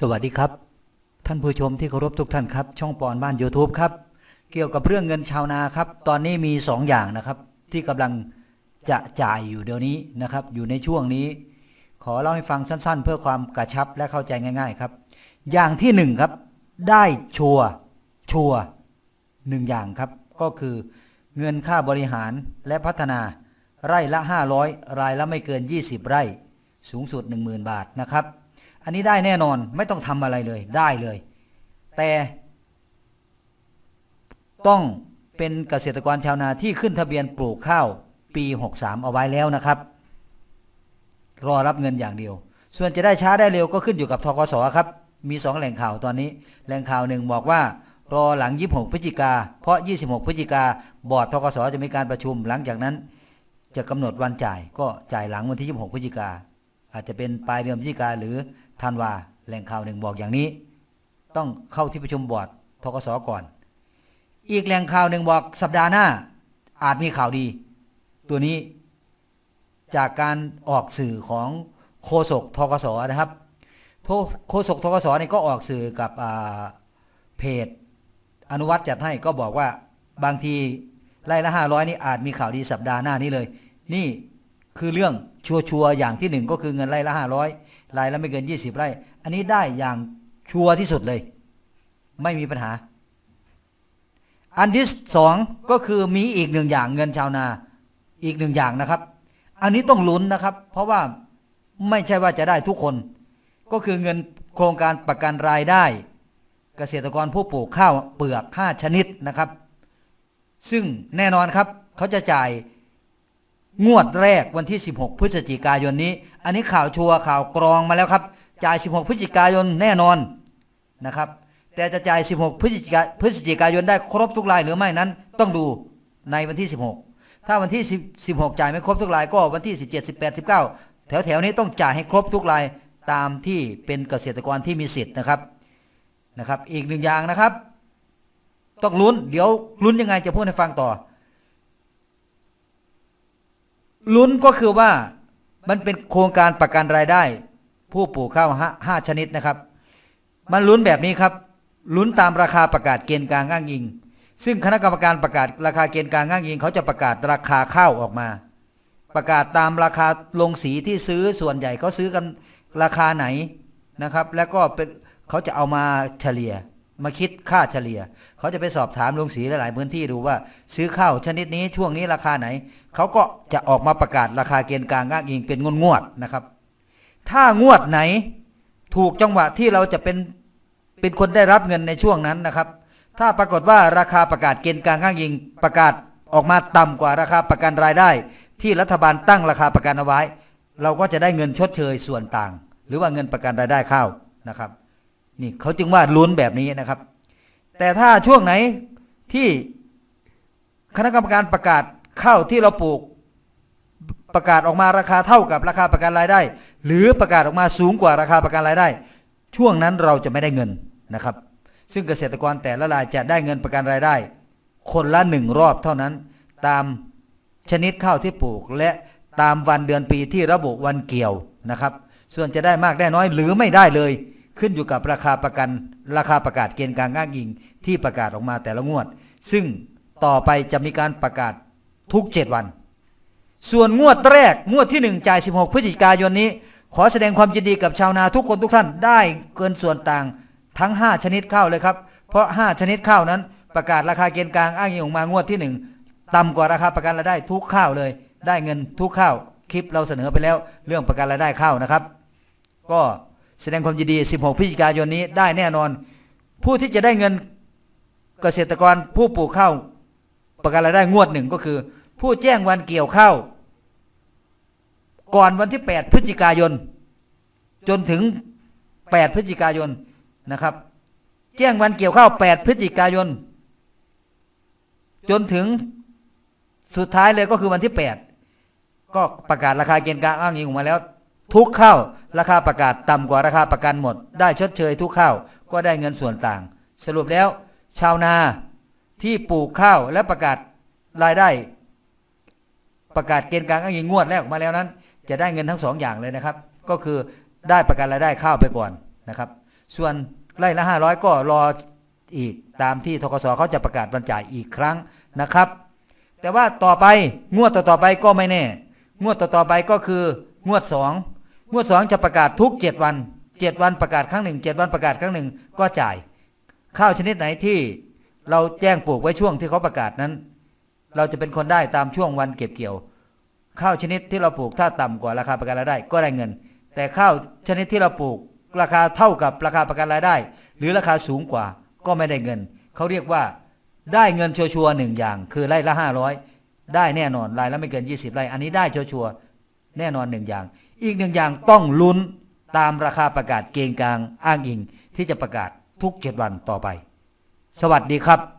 สวัสดีครับ ท่านผู้ชมที่เคารพทุกท่านครับ ช่องปอนบ้าน YouTube ครับ เกี่ยวกับเรื่องเงินชาวนาครับ ตอนนี้มี 2 อย่างนะครับ ที่กำลังจะจ่ายอยู่เดี๋ยวนี้นะครับ อยู่ในช่วงนี้ ขอเล่าให้ฟังสั้นๆ เพื่อความกระชับและเข้าใจง่าย ๆ ครับ อย่างที่หนึ่งครับ ได้ชัวชัวหนึ่งอย่างครับ ก็คือเงินค่าบริหารและพัฒนา ไร่ละ 500 รายละไม่เกิน 20 ไร่ สูงสุด 10,000 บาทนะครับ อันนี้ได้แน่นอนไม่ต้องทำอะไรเลยได้เลย แต่ต้องเป็นเกษตรกรชาวนาที่ขึ้นทะเบียนปลูกข้าวปี 63 เอาไว้แล้วนะครับ รอรับเงินอย่างเดียว ส่วนจะได้ช้าได้เร็วก็ขึ้นอยู่กับทกสครับ มีสองแหล่งข่าวตอนนี้ แหล่งข่าวหนึ่งบอกว่า รอหลัง 26 พฤศจิกา เพราะ 26 พฤศจิกาบอร์ดทกสจะมีการประชุม หลังจากนั้น จะกำหนดวันจ่ายก็จ่ายหลังวันที่ 26 พฤศจิกา อาจจะเป็นปลายเดือนพฤศจิกาหรือธันวาแหล่งข่าวหนึ่งบอกอย่างนี้ ต้องเข้าที่ประชุมบอร์ดทกสก่อน อีกแหล่งข่าวหนึ่งบอกสัปดาห์หน้า อาจมีข่าวดี ตัวนี้จากการออกสื่อของโฆษกทกสนะครับโฆษกทกสนี่ก็ออกสื่อกับเพจอนุวัตจัดให้ก็บอกว่าบางทีไล่ละห้าร้อยนี่อาจมีข่าวดีสัปดาห์หน้านี้เลย นี่ คือเรื่องชัวร์ๆอย่างที่หนึ่งก็คือเงินไล่ละห้าร้อยรายละไม่เกิน20ไร่ อันนี้ได้อย่างชัวร์ที่สุดเลย ไม่มีปัญหา อันที่สองก็คือมีอีกหนึ่งอย่างเงินชาวนาอีกหนึ่งอย่างนะครับ อันนี้ต้องลุ้นนะครับ เพราะว่าไม่ใช่ว่าจะได้ทุกคน ก็คือเงินโครงการประกันรายได้ เกษตรกรผู้ปลูกข้าวเปลือก5ชนิดนะครับ ซึ่งแน่นอนครับเขาจะจ่าย งวดแรกวันที่ 16 พฤศจิกายนนี้ อันนี้ข่าวชัวร์ข่าวกรองมาแล้วครับ จ่าย 16 พฤศจิกายนแน่นอนนะครับ แต่จะจ่าย 16 พฤศจิกาพฤศจิกายนได้ครบทุกรายหรือไม่นั้น ต้องดูในวันที่ 16 ถ้าวันที่ 16 จ่ายไม่ครบทุกรายก็วันที่ 17 18 19 แถวแถวๆนี้ต้องจ่ายให้ครบทุกรายตามที่เป็นเกษตรกรที่มีสิทธิ์นะครับนะครับ อีกหนึ่งอย่างนะครับ ต้องลุ้นเดี๋ยวลุ้นยังไงจะพูดให้ฟังต่อ ลุ้นก็คือว่ามันเป็นโครงการประกันรายได้ ผู้ปลูกข้าวห้าชนิดนะครับ มันลุ้นแบบนี้ครับ ลุ้นตามราคาประกาศเกณฑ์กลางอ้างอิง ซึ่งคณะกรรมการประกาศราคาเกณฑ์กลางอ้างอิง เขาจะประกาศราคาข้าวออกมา ประกาศตามราคาลงสีที่ซื้อส่วนใหญ่เขาซื้อกันราคาไหนนะครับ แล้วก็เป็นเขาจะเอามาเฉลี่ย มาคิดค่าเฉลี่ย เขาจะไปสอบถามลงสีหลายๆพื้นที่ดูว่า ซื้อข้าวชนิดนี้ช่วงนี้ราคาไหน เขาก็จะออกมาประกาศราคาเกณฑ์กลางอ้างอิงเป็นงวดงวดนะครับ ถ้างวดไหนถูกจังหวะที่เราจะเป็นเป็นคนได้รับเงินในช่วงนั้นนะครับ ถ้าปรากฏว่าราคาประกาศเกณฑ์กลางอ้างอิงประกาศออกมาต่ำกว่าราคาประกันรายได้ ที่รัฐบาลตั้งราคาประกันเอาไว้ เราก็จะได้เงินชดเชยส่วนต่าง หรือว่าเงินประกันรายได้ข้าวนะครับ นี่เขาจึงว่าลุ้นแบบนี้นะครับ แต่ถ้าช่วงไหนที่คณะกรรมการประกาศข้าวที่เราปลูกประกาศออกมาราคาเท่ากับราคาประกันรายได้ หรือประกาศออกมาสูงกว่าราคาประกันรายได้ ช่วงนั้นเราจะไม่ได้เงินนะครับ ซึ่งเกษตรกรแต่ละรายจะได้เงินประกันรายได้ คนละหนึ่งรอบเท่านั้น ตามชนิดข้าวที่ปลูก และตามวันเดือนปีที่ระบุวันเกี่ยวนะครับ ส่วนจะได้มากได้น้อยหรือไม่ได้เลย ขึ้นอยู่กับราคาประกัน ราคาประกาศเกณฑ์กลางอ้างอิงที่ประกาศออกมาแต่ละงวด ซึ่งต่อไปจะมีการประกาศทุก 7 วัน ส่วนงวดแรกงวดที่ 1 จ่าย 16 พฤศจิกายนนี้ ขอแสดงความยินดีกับชาวนาทุกคนทุกท่านได้เกินส่วนต่างทั้ง 5 ชนิดข้าวเลยครับ เพราะ 5 ชนิดข้าวนั้น ประกาศราคาเกณฑ์กลางอ้างอิงออกมางวดที่ 1 ต่ำกว่าราคาประกันรายได้ทุกข้าวเลย ได้เงินทุกข้าวคลิปเราเสนอไปแล้ว เรื่องประกันรายได้ข้าวนะครับ ก็ แสดงความยินดี 16 พฤศจิกายนนี้ได้แน่นอน ผู้ที่จะได้เงินเกษตรกรผู้ปลูกข้าวประกันรายได้งวดหนึ่งก็คือ ผู้แจ้งวันเกี่ยวข้าวก่อนวันที่ 8 พฤศจิกายน จนถึง 8 พฤศจิกายนนะครับ แจ้งวันเกี่ยวข้าว 8 พฤศจิกายน จนถึงสุดท้ายเลยก็คือวันที่ 8 ก็ประกาศราคาเกณฑ์กลางอ้างอิงออกมาแล้ว ทุกข้าวราคาประกาศต่ำกว่าราคาประกันหมด ได้ชดเชยทุกข้าวก็ได้เงินส่วนต่าง สรุปแล้ว ชาวนาที่ปลูกข้าวและประกาศรายได้ ประกาศเกณฑ์กลางอ้างอิงงวดแรกออกมาแล้วนั้น จะได้เงินทั้งสองอย่างเลยนะครับ ก็คือได้ประกันรายได้ข้าวไปก่อนนะครับ ส่วนไร่ละ500ก็รออีกตามที่ทกสเขาจะประกาศบรรจ่ายอีกครั้งนะครับ แต่ว่าต่อไปงวดต่อๆไปก็ไม่แน่ งวดต่อๆไปก็คืองวด2ง วด2จะประกาศทุก7วัน7วันประกาศครั้งหนึ่ง7วันประกาศครั้งหนึ่งก็จ่าย ข้าวชนิดไหนที่เราแจ้งปลูกไว้ช่วงที่เขาประกาศนั้น เราจะเป็นคนได้ตามช่วงวันเก็บเกี่ยว ข้าวชนิดที่เราปลูกถ้าต่ำกว่าราคาประกันรายได้ก็ได้เงิน แต่ข้าวชนิดที่เราปลูกราคาเท่ากับราคาประกันรายได้ หรือราคาสูงกว่าก็ไม่ได้เงิน เขาเรียกว่าได้เงินชัวร์ๆหนึ่งอย่าง คือไร่ละห้าร้อยได้แน่นอนรายละไม่เกิน 20ไร่อันนี้ได้ชัวร์ แน่นอนหนึ่งอย่าง อีกหนึ่งอย่างต้องลุ้นตามราคาประกาศเกณฑ์กลางอ้างอิงที่จะประกาศทุกเจ็ดวันต่อไป สวัสดีครับ